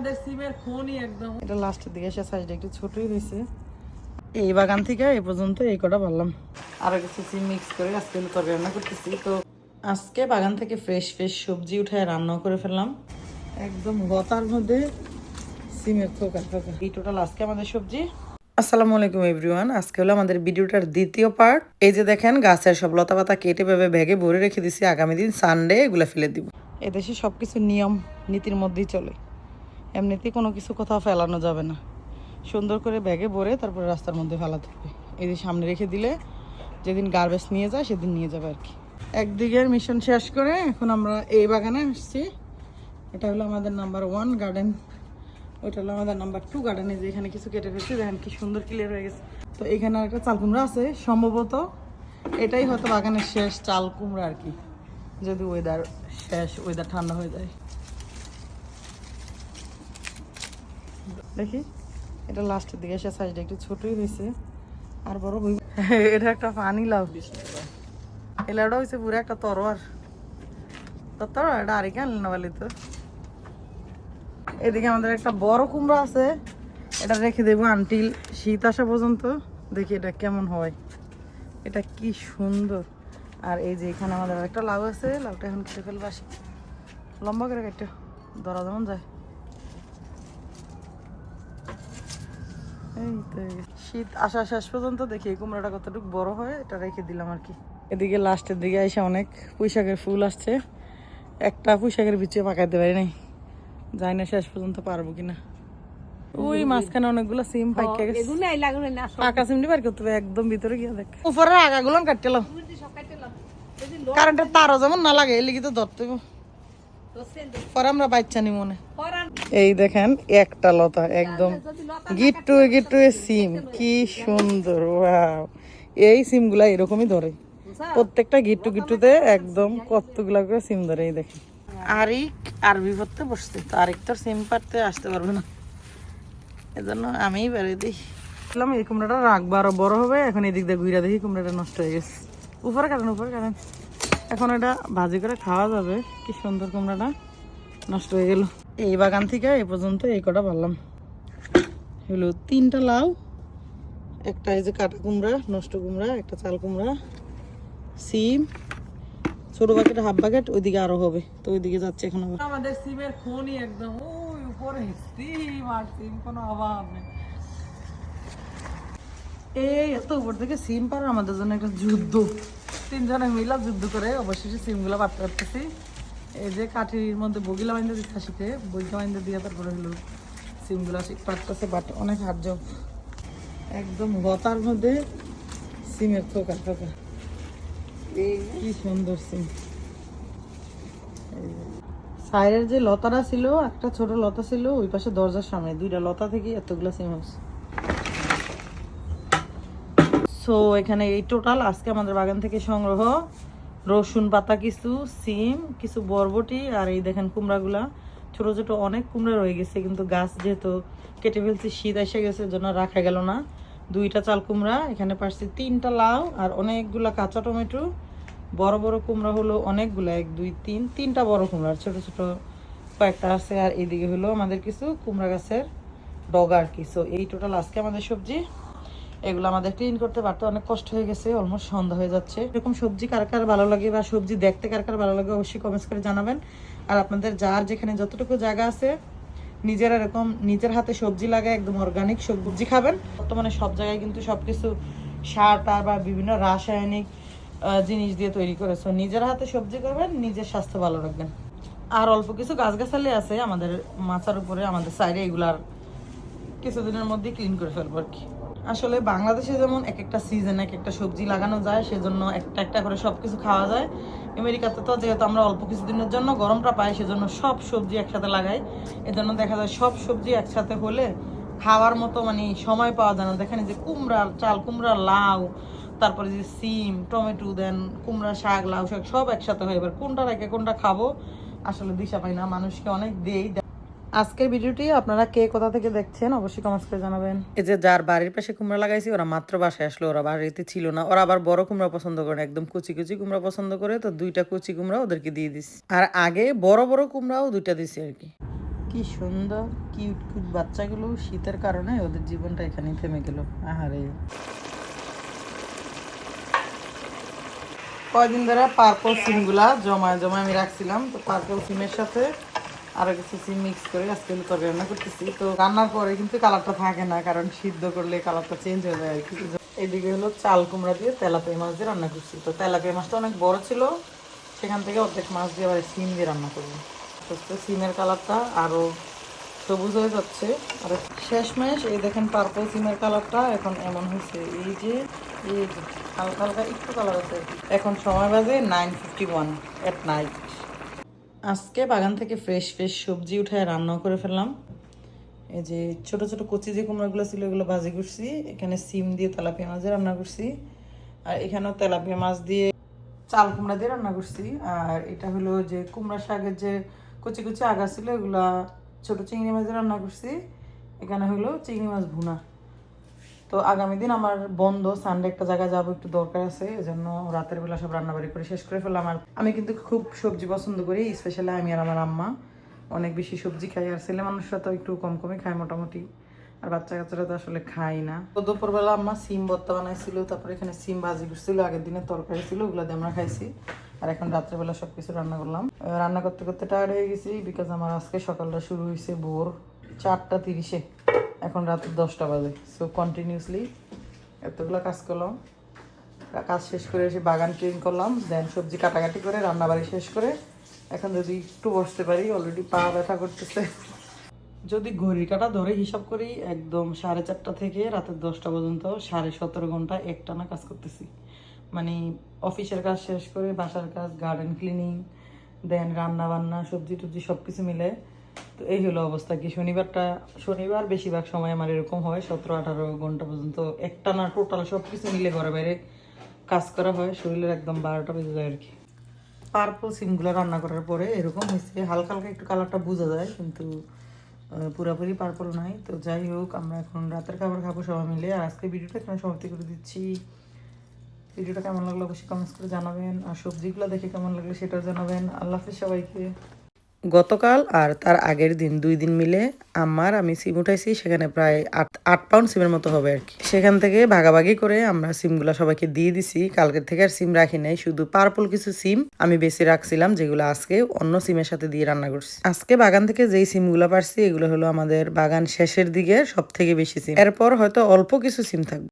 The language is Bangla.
আমাদের সিমের ফোনই একদম। এটা লাস্টের দিকে এসে সাইজটা একটু ছোটই হয়েছে। এই বাগান থেকে এই পর্যন্ত এই কটা পারলাম। আরও কিছু সিম মিক্স করে আজকে তরকারি রান্না করতেছি। তো আজকে বাগান থেকে ফ্রেশ ফ্রেশ সবজি উঠায় রান্নাও করে ফেললাম। একদম গতার মধ্যে সিমের থোকা থোকা। এই টোটাল আজকে আমাদের সবজি। আসসালামু আলাইকুম এভরিওয়ান আজকে হলো আমাদের ভিডিওটার দ্বিতীয় পার্ট এই যে দেখেন, গাছের সব লতা পাতা কেটে ভেবে ব্যাগে ভরে রেখে দিছি। আগামী দিন সানডে এগুলো ফেলে দিব। এদেশে সব কিছু নিয়ম, নীতির মধ্যেই চলে। এমনিতে কোনো কিছু কোথাও ফেলানো যাবে না। সুন্দর করে ব্যাগে ভরে তারপরে রাস্তার মধ্যে ফেলাতে হবে এই যে সামনে রেখে দিলে যেদিন গার্বেজ নিয়ে যায় সেদিন নিয়ে যাবে আর কি একদিকের মিশন শেষ করে এখন আমরা এই বাগানে আসছি। এটা হলো আমাদের নাম্বার ওয়ান গার্ডেন ওইটা হলো আমাদের নাম্বার টু গার্ডেনে যে এখানে কিছু কেটে ফেলছি। দেখেন কি সুন্দর ক্লিয়ার হয়ে গেছে। তো এখানে আর একটা চাল কুমড়া আছে। সম্ভবত এটাই হয়তো বাগানের শেষ চাল কুমড়া আর কি যদি ওয়েদার শেষ ওয়েদার ঠান্ডা হয়ে যায়। দেখি। এটা লাস্টের দিকে এসে সাইজটা একটু ছোটই হয়েছে। আর বড় হই এটা একটা পানি লাভ এলাটা হয়েছে পুরো একটা তরোয়ার। তো তরোয়ার এটা আরেকে আনলি না বলি তো? এদিকে আমাদের একটা বড় কুমড়া আছে। এটা রেখে দেবো আনটিল শীত আসা পর্যন্ত। দেখি এটা কেমন হয়। এটা কি সুন্দর। আর এই যে এখানে আমাদের একটা লাউ আছে লাউটা এখন কেটে ফেলব আসি। লম্বা করে কেটে ধরা যেমন যায় এই তো শীত আসা শেষ পর্যন্ত দেখি কুমড়াটা কতটুকু বড় হয় এটা রেখে দিলাম আর কি। এদিকে লাস্টের দিকে এসে অনেক পুঁইশাকের ফুল আসছে। একটা পুঁইশাকের বিচে পাকাইতে পারি নাই। জানি না শেষ পর্যন্ত পারব কিনা। ওই মাঝখানে অনেকগুলো সিম পাইকে গেছে। পাকা সিমটি বার করতে হবে একদম ভিতরে গিয়ে দেখ। উপরের আগাগুলো কাটতে এলাম কারেন্টের তারও যেমন না লাগে এই লিগে তো ধরতে আমরা বাচ্চা নি। মনে এই দেখেন একটা লতা একদম। গিট্টু গিট্টু সিম কি সুন্দর ওয়াও। এই সিমগুলা এরকমই ধরে। প্রত্যেকটা গিট্টু গিট্টুতে একদম কতগুলা করে সিম ধরে এই দেখেন। আরিক আরবি পড়তে বসছে তো আরিক তোর সিম পারতে আসতে পারবে না। এজন্য আমিই বেড়ে দিই। এই কুমড়াটা রাখব আরও বড় হবে এখন এদিক দিয়ে ঘুরে দেখি কুমড়াটা নষ্ট হয়ে গেছে। উপরে কাটেন উপরে কাটেন। এখন এটা ভাজি করে খাওয়া যাবে। কি সুন্দর কুমড়াটা নষ্ট হয়ে গেল। এই বাগান থেকে এই পর্যন্ত এই কটা পারলাম। হলো তিনটা লাউ, একটা এই যে কাটা কুমড়া, নষ্ট কুমড়া, একটা চাল কুমড়া, সিম, ছোট বাকেট, হাফ বাকেট, ওইদিকে আরও হবে। তো ওইদিকে যাচ্ছে এখন আমাদের সিমের ফোনই একদম, ওই উপরে সিম আর সিম, কোনো অভাব নেই। এই এত উপর থেকে সিম পার আমাদের জন্য একটা যুদ্ধ। তিনজনে মিলা যুদ্ধ করে অবশেষে সিমগুলো পারতে পারতেছি এই যে কাঠির মধ্যে বগিলা বাইন্দা দিতে শিখে বইটা বাইন্দা দিয়ে তারপরে হলো সিমগুলো পারতেছে বাট অনেক জব একদম গতার মধ্যে সিমের থোকা থোকা। কি সুন্দর সিম। সাইডের যে লতাটা ছিল, একটা ছোট লতা ছিল, ওই পাশে দরজার সামনে, দুইটা লতা থেকে এতগুলো সিম হয়েছে সো এখানে এই টোটাল আজকে আমাদের বাগান থেকে সংগ্রহ রসুন, পাতা, কিছু সিম, কিছু বরবটি, আর এই দেখেন কুমড়াগুলা। ছোট ছোট অনেক কুমড়া রয়ে গেছে, কিন্তু গাছ যেহেতু কেটে ফেলছি, শীত এসে গেছে জন্য রাখা গেল না। দুইটা চাল কুমড়া, এখানে পারছি তিনটা লাউ আর অনেকগুলা কাঁচা টমেটো। বড় বড় কুমড়া হলো অনেকগুলা, এক, দুই, তিন, তিনটা বড় কুমড়া ছোট ছোট কয়েকটা আছে। আর এইদিকে হলো আমাদের কিছু কুমড়া গাছের ডগা আর কি। সো এই টোটাল আজকে আমাদের সবজি এগুলো আমাদের ক্লিন করতে পারতে অনেক কষ্ট হয়ে গেছে অলমোস্ট সন্ধ্যা হয়ে যাচ্ছে। এরকম সবজি কার কার ভালো লাগে বা সবজি দেখতে কার কার ভালো লাগে অবশ্যই কমেন্টস করে জানাবেন। আর আপনাদের যার যেখানে যতটুকু জায়গা আছে নিজের এরকম নিজের হাতে সবজি লাগায় একদম অর্গানিক সবজি খাবেন। বর্তমানে সব জায়গায় কিন্তু সব কিছু সার টার বা বিভিন্ন রাসায়নিক জিনিস দিয়ে তৈরি করে। So, নিজের হাতে সবজি করবেন নিজের স্বাস্থ্য ভালো রাখবেন। আর অল্প কিছু গাছগাছালি আছে আমাদের মাথার উপরে আমাদের সাইডে এগুলার কিছুদিনের মধ্যে ক্লিন করে ফেলব আর কি। আসলে বাংলাদেশে যেমন এক একটা সিজন এক একটা সবজি লাগানো যায়, সেজন্য একটা একটা করে সব কিছু খাওয়া যায়। আমেরিকাতে তো যেহেতু আমরা অল্প কিছুদিনের জন্য গরমটা পাই, সেজন্য সব সবজি একসাথে লাগাই। এজন্য দেখা যায় সব সবজি একসাথে হলে খাওয়ার মতো মানে সময় পাওয়া যায় না। দেখেন যে কুমড়া, চাল, কুমড়া, লাউ, তারপরে যে সিম, টমেটো, দেন কুমড়া, শাক, লাউ, শাক সব একসাথে হয় এবার কোনটা রেখে কোনটা খাব? আসলে দিশা পাই না, মানুষকে অনেক দেই আজকের ভিডিওটি আপনারা কে কোথা থেকে দেখছেন অবশ্যই কমেন্টস করে জানাবেন। এই যে যার বাড়ির পাশে কুমড়া লাগাইছি ওরা মাত্র বাসায় আসলো ওরা বাড়িতে ছিল না। ওরা আবার বড় কুমড়া পছন্দ করে একদম কুচি কুচি কুমড়া পছন্দ করে তো দুইটা কুচি কুমড়া ওদেরকে দিয়ে দিস আর আগে বড় বড় কুমড়াও দুইটা দিছি আর কি। কি সুন্দর কিউট কিউট বাচ্চাগুলো শীতের কারণে ওদের জীবনটা এখানেই থেমে গেল। আহারে। কয়দিন ধরে পার্পল সিমগুলা জমায় জমায় আমি রাখছিলাম তো পার্পল সিমের সাথে আরও কিছু মিক্স করে আজকে আমি তরকারি রান্না করতেছি। তো রান্নার পরে কিন্তু কালারটা থাকে না, কারণ সিদ্ধ করলে কালারটা চেঞ্জ হয়ে যায় আর কি এদিকে হলো চাল কুমড়া দিয়ে তেলাপিয়া মাছ দিয়ে রান্না করছি। তো তেলাপিয়া মাছটা অনেক বড় ছিল, সেখান থেকে অর্ধেক মাছ দিয়ে আবার সিম দিয়ে রান্না করব। আস্তে সিমের কালারটা আরও সবুজ হয়ে যাচ্ছে। আর শেষমেশ এই দেখেন পার্পল সিমের কালারটা এখন এমন হয়েছে, এই যে, এই হালকা হালকা একটু কালার আছে। এখন সময় বাজে nine fifty one at night আজকে বাগান থেকে ফ্রেশ ফ্রেশ সবজি উঠায় রান্না করে ফেললাম। এই যে ছোট ছোট কচি যে কুমড়োগুলো ছিল, এগুলো ভাজি করছি। এখানে সিম দিয়ে তেলাপিয়া মাছ দিয়ে রান্না করছি। আর এখানেও তেলাপিয়া মাছ দিয়ে চাল কুমড়া দিয়ে রান্না করছি। আর এটা হলো যে কুমড়া শাকের যে কচি কচি আগা ছিল, এগুলা ছোট চিংড়ি মাছ দিয়ে রান্না করছি। এখানে হলো চিংড়ি মাছ ভুনা। তো আগামী দিন আমার বন্ধ সানডে একটা জায়গায় যাব, একটু দরকার আছে এই জন্য রাতের বেলা সব রান্নাবাড়ি করে শেষ করে ফেললাম। আর আমি কিন্তু খুব সবজি পছন্দ করি স্পেশালি আমি আর আমার আম্মা। অনেক বেশি সবজি খাই, আর ছেলে মানুষরা তো একটু কম কমই খায় মোটামুটি, আর বাচ্চা কাচ্চারা তো আসলে খাই না। তো দুপুরবেলা আম্মা সিম ভর্তা বানাইছিল, তারপরে এখানে সিম ভাজি করছিল, আগের দিনের তরকারি ছিল, ওগুলো দিয়ে আমরা খাইছি। আর এখন রাত্রেবেলা সব কিছু রান্না করলাম। রান্না করতে করতে টায়ার্ড হয়ে গেছি বিকজ আমার আজকে সকালটা শুরু হয়েছে ভোর চারটা তিরিশে। এখন রাত দশটা বাজে। সো কন্টিনিউসলি এতগুলো কাজ করলাম। কাজ শেষ করে এসে বাগান ক্লিন করলাম দেন সবজি কাটাকাটি করে, রান্নাবাড়ি শেষ করে। এখন যদি একটু বসতে পারি অলরেডি পা ব্যথা করতেছে। যদি ঘড়ির কাটা ধরে হিসাব করি, একদম সাড়ে চারটা থেকে রাতের দশটা পর্যন্ত সাড়ে সতেরো ঘণ্টা একটানা কাজ করতেছি। মানে অফিসের কাজ শেষ করে, বাসার কাজ গার্ডেন ক্লিনিং দেন রান্না বান্না সবজি টবজি সব কিছু মিলে তো এই হলো অবস্থা কি? শনিবারটা, শনিবার বেশিরভাগ সময় আমার এরকম হয়, সতেরো, আঠারো ঘণ্টা পর্যন্ত একটানা টোটাল সব কিছু মিলে ঘরে বাইরে কাজ করা হয়, শরীরের একদম বারোটা বেজে যায় আর কি পার্পল সিমগুলো রান্না করার পরে এরকম হয়েছে, হালকা হালকা একটু কালারটা বোঝা যায়, কিন্তু পুরোপুরি পার্পল নাই। তো যাই হোক, আমরা এখন রাতের খাবার খাব সবাই মিলে। আর আজকে ভিডিওটা এখানে সমাপ্তি করে দিচ্ছি। ভিডিওটা কেমন লাগল অবশ্যই কমেন্টস করে জানাবেন। আর সবজিগুলো দেখে কেমন লাগল সেটাও জানাবেন। আল্লাহ হাফিজ সবাইকে। গতকাল আর তার আগের দিন দুই দিন মিলে আমার আমি সিম উঠাইছি, সেখানে প্রায় আট আট পাউন্ড সিমের মতো হবে আর কি। সেখান থেকে ভাগাভাগি করে আমরা সিমগুলো সবাইকে দিয়ে দিছি। কালকের থেকে আর সিম রাখি নাই, শুধু পার্পল কিছু সিম আমি বেশি রাখছিলাম, যেগুলো আজকে অন্য সিমের সাথে দিয়ে রান্না করছি। আজকে বাগান থেকে যেই সিমগুলো পারছি, এগুলো হলো আমাদের বাগান শেষের দিকে সব থেকে বেশি সিম এরপর হয়তো অল্প কিছু সিম থাকবে।